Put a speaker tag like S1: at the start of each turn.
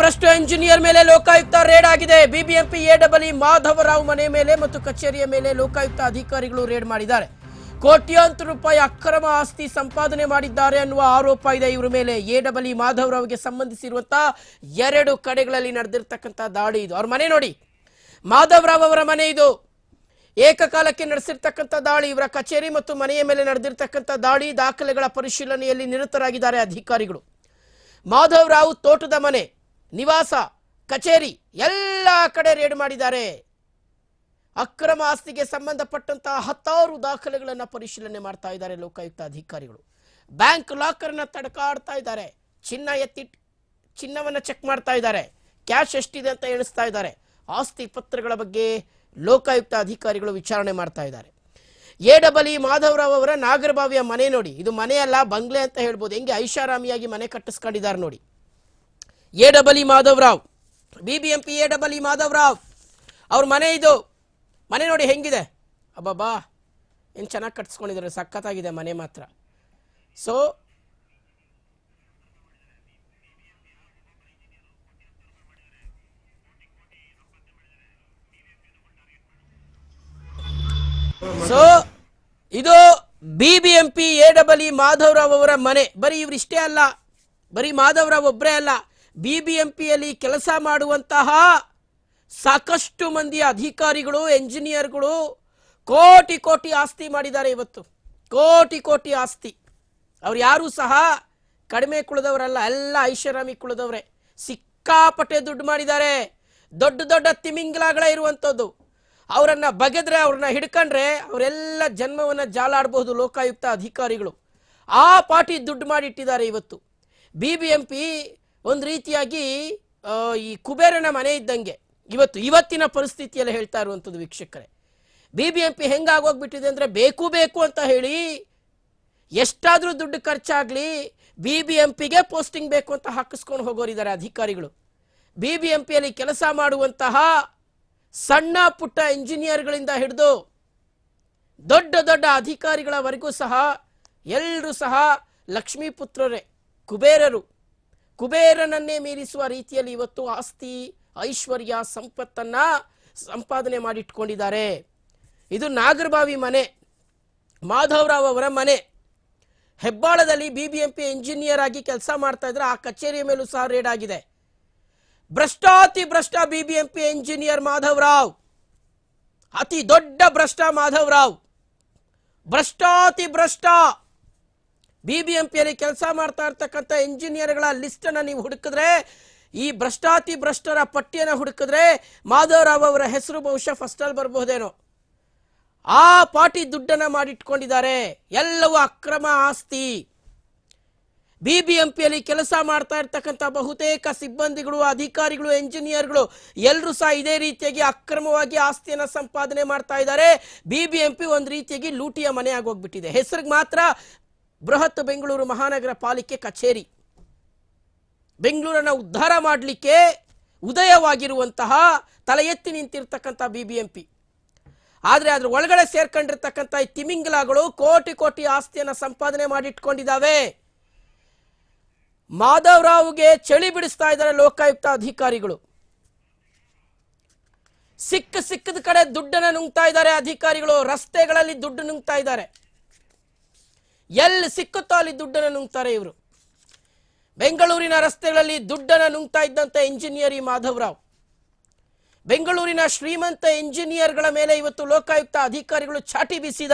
S1: ಭ್ರಷ್ಟ ಎಂಜಿನಿಯರ್ ಮೇಲೆ ಲೋಕಾಯುಕ್ತ ರೇಡ್ ಆಗಿದೆ. BBMP A double E Madhavrao ಮನೆ ಮೇಲೆ ಮತ್ತು ಕಚೇರಿಯ ಮೇಲೆ ಲೋಕಾಯುಕ್ತ ಅಧಿಕಾರಿಗಳು ರೇಡ್ ಮಾಡಿದ್ದಾರೆ. ಕೋಟ್ಯಾಂತರ ರೂಪಾಯಿ ಅಕ್ರಮ ಆಸ್ತಿ ಸಂಪಾದನೆ ಮಾಡಿದ್ದಾರೆ ಅನ್ನುವ ಆರೋಪ ಇದೆ ಇವರ ಮೇಲೆ. ಎಡಬಲಿ ಮಾಧವರಾವ್ಗೆ ಸಂಬಂಧಿಸಿರುವಂತಹ ಎರಡು ಕಡೆಗಳಲ್ಲಿ ನಡೆದಿರ್ತಕ್ಕಂಥ ದಾಳಿ ಇದು. ಅವ್ರ ಮನೆ ನೋಡಿ. ಮಾಧವರಾವ್ ಅವರ ಮನೆ ಇದು. ಏಕಕಾಲಕ್ಕೆ ನಡೆಸಿರ್ತಕ್ಕಂಥ ದಾಳಿ, ಇವರ ಕಚೇರಿ ಮತ್ತು ಮನೆಯ ಮೇಲೆ ನಡೆದಿರ್ತಕ್ಕಂಥ ದಾಳಿ, ದಾಖಲೆಗಳ ಪರಿಶೀಲನೆಯಲ್ಲಿ ನಿರತರಾಗಿದ್ದಾರೆ ಅಧಿಕಾರಿಗಳು. ಮಾಧವರಾವ್ ತೋಟದ ಮನೆ. ನಿವಾಸ, ಕಚೇರಿ ಎಲ್ಲ ಕಡೆ ರೇಡ್ ಮಾಡಿದ್ದಾರೆ. ಅಕ್ರಮ ಆಸ್ತಿಗೆ ಸಂಬಂಧಪಟ್ಟಂತಹ ಹತ್ತಾರು ದಾಖಲೆಗಳನ್ನು ಪರಿಶೀಲನೆ ಮಾಡ್ತಾ ಇದ್ದಾರೆ ಲೋಕಾಯುಕ್ತ ಅಧಿಕಾರಿಗಳು. ಬ್ಯಾಂಕ್ ಲಾಕರ್ನ ತಡಕಾಡ್ತಾ ಇದ್ದಾರೆ. ಚಿನ್ನ ಎತ್ತಿ, ಚಿನ್ನವನ್ನು ಚೆಕ್ ಮಾಡ್ತಾ ಇದ್ದಾರೆ. ಕ್ಯಾಶ್ ಎಷ್ಟಿದೆ ಅಂತ ಎಣಿಸ್ತಾ ಇದ್ದಾರೆ. ಆಸ್ತಿ ಪತ್ರಗಳ ಬಗ್ಗೆ ಲೋಕಾಯುಕ್ತ ಅಧಿಕಾರಿಗಳು ವಿಚಾರಣೆ ಮಾಡ್ತಾ ಇದ್ದಾರೆ. ಎಡಬಲಿ ಮಾಧವರಾವ್ ಅವರ ನಾಗರಬಾವಿಯ ಮನೆ ನೋಡಿ. ಇದು ಮನೆಯಲ್ಲ ಬಂಗ್ಲೆ ಅಂತ ಹೇಳ್ಬೋದು. ಹೆಂಗೆ ಐಷಾರಾಮಿಯಾಗಿ ಮನೆ ಕಟ್ಟಿಸ್ಕೊಂಡಿದ್ದಾರೆ ನೋಡಿ. A double E Madhavrao B B M P E Madhavrao, ಅವ್ರ ಮನೆ ಇದು, ಮನೆ ನೋಡಿ ಹೆಂಗಿದೆ? ಅಬ್ಬಬ್ಬಾ, ಏನು ಚೆನ್ನಾಗಿ ಕಟ್ಸ್ಕೊಂಡಿದ್ದಾರೆ, ಸಖತ್ತಾಗಿದೆ ಮನೆ ಮಾತ್ರ. ಸೊ ಸೊ ಇದು B B M P A double E Madhavrao ಅವರ ಮನೆ. ಬರೀ ಇವರಿಷ್ಟೇ ಅಲ್ಲ, ಬರೀ ಮಾಧವರಾವ್ ಒಬ್ಬರೇ ಅಲ್ಲ ಬಿ ಬಿ ಎಂ ಪಿಯಲ್ಲಿ ಕೆಲಸ ಮಾಡುವಂತಹ ಸಾಕಷ್ಟು ಮಂದಿ ಅಧಿಕಾರಿಗಳು, ಎಂಜಿನಿಯರ್ಗಳು ಕೋಟಿ ಕೋಟಿ ಆಸ್ತಿ ಮಾಡಿದ್ದಾರೆ ಇವತ್ತು. ಕೋಟಿ ಕೋಟಿ ಆಸ್ತಿ. ಅವ್ರು ಯಾರೂ ಸಹ ಕಡಿಮೆ ಕುಳದವರಲ್ಲ ಎಲ್ಲ ಐಷಾರಾಮಿ ಕುಳದವರೇ ಸಿಕ್ಕಾಪಟ್ಟೆ ದುಡ್ಡು ಮಾಡಿದ್ದಾರೆ. ದೊಡ್ಡ ದೊಡ್ಡ ತಿಮಿಂಗ್ಲಾಗಳೇ ಇರುವಂಥದ್ದು. ಅವರನ್ನು ಬಗೆದ್ರೆ, ಅವ್ರನ್ನ ಹಿಡ್ಕಂಡ್ರೆ ಅವರೆಲ್ಲ ಜನ್ಮವನ್ನು ಜಾಲಾಡಬಹುದು ಲೋಕಾಯುಕ್ತ ಅಧಿಕಾರಿಗಳು. ಆ ಪಾಟಿ ದುಡ್ಡು ಮಾಡಿಟ್ಟಿದ್ದಾರೆ ಇವತ್ತು. ಬಿ ಬಿ ಎಂ ಪಿ ಒಂದು ರೀತಿಯಾಗಿ ಈ ಕುಬೇರನ ಮನೆ ಇದ್ದಂಗೆ, ಇವತ್ತು ಇವತ್ತಿನ ಪರಿಸ್ಥಿತಿಯಲ್ಲಿ ಹೇಳ್ತಾ ಇರುವಂಥದ್ದು ವೀಕ್ಷಕರೇ. ಬಿ ಬಿ ಎಂ ಪಿ ಹೆಂಗಾಗೋಗ್ಬಿಟ್ಟಿದೆ ಅಂದರೆ ಬೇಕು ಬೇಕು ಅಂತ ಹೇಳಿ, ಎಷ್ಟಾದರೂ ದುಡ್ಡು ಖರ್ಚಾಗಲಿ ಬಿ ಬಿ ಎಂ ಪಿಗೆ ಪೋಸ್ಟಿಂಗ್ ಬೇಕು ಅಂತ ಹಾಕಿಸ್ಕೊಂಡು ಹೋಗೋರಿದ್ದಾರೆ ಅಧಿಕಾರಿಗಳು. ಬಿ ಬಿ ಎಂ ಪಿಯಲ್ಲಿ ಕೆಲಸ ಮಾಡುವಂತಹ ಸಣ್ಣ ಪುಟ್ಟ ಇಂಜಿನಿಯರ್ಗಳಿಂದ ಹಿಡಿದು ದೊಡ್ಡ ದೊಡ್ಡ ಅಧಿಕಾರಿಗಳವರೆಗೂ ಸಹ ಎಲ್ಲರೂ ಸಹ ಲಕ್ಷ್ಮೀಪುತ್ರರೇ, ಕುಬೇರರು ಕುಬೇರನನ್ನೇ ಮೀರಿಸುವ ರೀತಿಯಲ್ಲಿ ಇವತ್ತು ಆಸ್ತಿ, ಐಶ್ವರ್ಯ, ಸಂಪತ್ತನ್ನ ಸಂಪಾದನೆ ಮಾಡಿಟ್ಕೊಂಡಿದ್ದಾರೆ. ಇದು ನಾಗರಬಾವಿ ಮನೆ ಮಾಧವರಾವ್ ಅವರ ಮನೆ. ಹೆಬ್ಬಾಳದಲ್ಲಿ B B M P engineer ಆಗಿ ಕೆಲಸ ಮಾಡ್ತಾ ಇದ್ರೆ ಆ ಕಚೇರಿಯ ಮೇಲೂ ಸಹ ರೇಡ್ ಆಗಿದೆ. ಭ್ರಷ್ಟಾತಿ ಭ್ರಷ್ಟ B B M P engineer Madhavrao ಅತಿ ದೊಡ್ಡ ಭ್ರಷ್ಟ ಮಾಧವರಾವ್ ಭ್ರಷ್ಟಾತಿ ಭ್ರಷ್ಟ. ಬಿ ಬಿ ಎಂ ಪಿಯಲ್ಲಿ ಕೆಲಸ ಮಾಡ್ತಾ ಇರ್ತಕ್ಕಂಥ ಇಂಜಿನಿಯರ್ಗಳ ಲಿಸ್ಟನ್ನು ನೀವು ಹುಡುಕಿದ್ರೆ, ಈ ಭ್ರಷ್ಟಾತಿ ಭ್ರಷ್ಟರ ಪಟ್ಟಿಯನ್ನು ಹುಡುಕಿದ್ರೆ ಮಾಧವರಾವ್ ಅವರ ಹೆಸರು ಬಹುಶಃ ಫಸ್ಟಲ್ಲಿ ಬರಬಹುದೇನೋ. ಆ ಪಾಟಿ ದುಡ್ಡನ್ನು ಮಾಡಿಟ್ಕೊಂಡಿದ್ದಾರೆ. ಎಲ್ಲವೂ ಅಕ್ರಮ ಆಸ್ತಿ. ಬಿ ಬಿ ಎಂ ಪಿಯಲ್ಲಿ ಕೆಲಸ ಮಾಡ್ತಾ ಇರ್ತಕ್ಕಂಥ ಬಹುತೇಕ ಸಿಬ್ಬಂದಿಗಳು, ಅಧಿಕಾರಿಗಳು ಎಂಜಿನಿಯರ್ಗಳು ಎಲ್ಲರೂ ಸಹ ಇದೇ ರೀತಿಯಾಗಿ ಅಕ್ರಮವಾಗಿ ಆಸ್ತಿಯನ್ನು ಸಂಪಾದನೆ ಮಾಡ್ತಾ ಇದ್ದಾರೆ. ಬಿ ಬಿ ಎಂ ಪಿ ಒಂದು ರೀತಿಯಾಗಿ ಲೂಟಿಯ ಮನೆ ಆಗೋಗ್ಬಿಟ್ಟಿದೆ. ಹೆಸರಿಗೆ ಮಾತ್ರ ಬೃಹತ್ ಬೆಂಗಳೂರು ಮಹಾನಗರ ಪಾಲಿಕೆ ಕಚೇರಿ. ಬೆಂಗಳೂರನ್ನು ಉದ್ಧಾರ ಮಾಡಲಿಕ್ಕೆ ಉದಯವಾಗಿರುವಂತಹ ತಲೆ ಎತ್ತಿ ನಿಂತಿರ್ತಕ್ಕಂಥ ಬಿ ಬಿ ಎಂ ಪಿ ಆದರೆ ಅದ್ರ ಒಳಗಡೆ ಸೇರ್ಕೊಂಡಿರ್ತಕ್ಕಂಥ ಈ ತಿಮಿಂಗಲಗಳು ಕೋಟಿ ಕೋಟಿ ಆಸ್ತಿಯನ್ನು ಸಂಪಾದನೆ ಮಾಡಿಟ್ಕೊಂಡಿದ್ದಾವೆ ಮಾಧವರಾವ್ಗೆ ಚಳಿ ಬಿಡಿಸ್ತಾ ಇದ್ದಾರೆ ಲೋಕಾಯುಕ್ತ ಅಧಿಕಾರಿಗಳು. ಸಿಕ್ಕ ಸಿಕ್ಕದ ಕಡೆ ದುಡ್ಡನ್ನು ನುಂಗ್ತಾ ಇದ್ದಾರೆ ಅಧಿಕಾರಿಗಳು. ರಸ್ತೆಗಳಲ್ಲಿ ದುಡ್ಡು ನುಂಗ್ತಾ ಇದ್ದಾರೆ. ಎಲ್ಲಿ ಸಿಕ್ಕುತ್ತೋ ಅಲ್ಲಿ ದುಡ್ಡನ್ನು ನುಂಗ್ತಾರೆ ಇವರು. ಬೆಂಗಳೂರಿನ ರಸ್ತೆಗಳಲ್ಲಿ ದುಡ್ಡನ್ನು ನುಂಗ್ತಾ ಇದ್ದಂಥ ಇಂಜಿನಿಯರ್ ಮಾಧವರಾವ್. ಬೆಂಗಳೂರಿನ ಶ್ರೀಮಂತ ಇಂಜಿನಿಯರ್ಗಳ ಮೇಲೆ ಇವತ್ತು ಲೋಕಾಯುಕ್ತ ಅಧಿಕಾರಿಗಳು ಚಾಟಿ ಬೀಸಿದ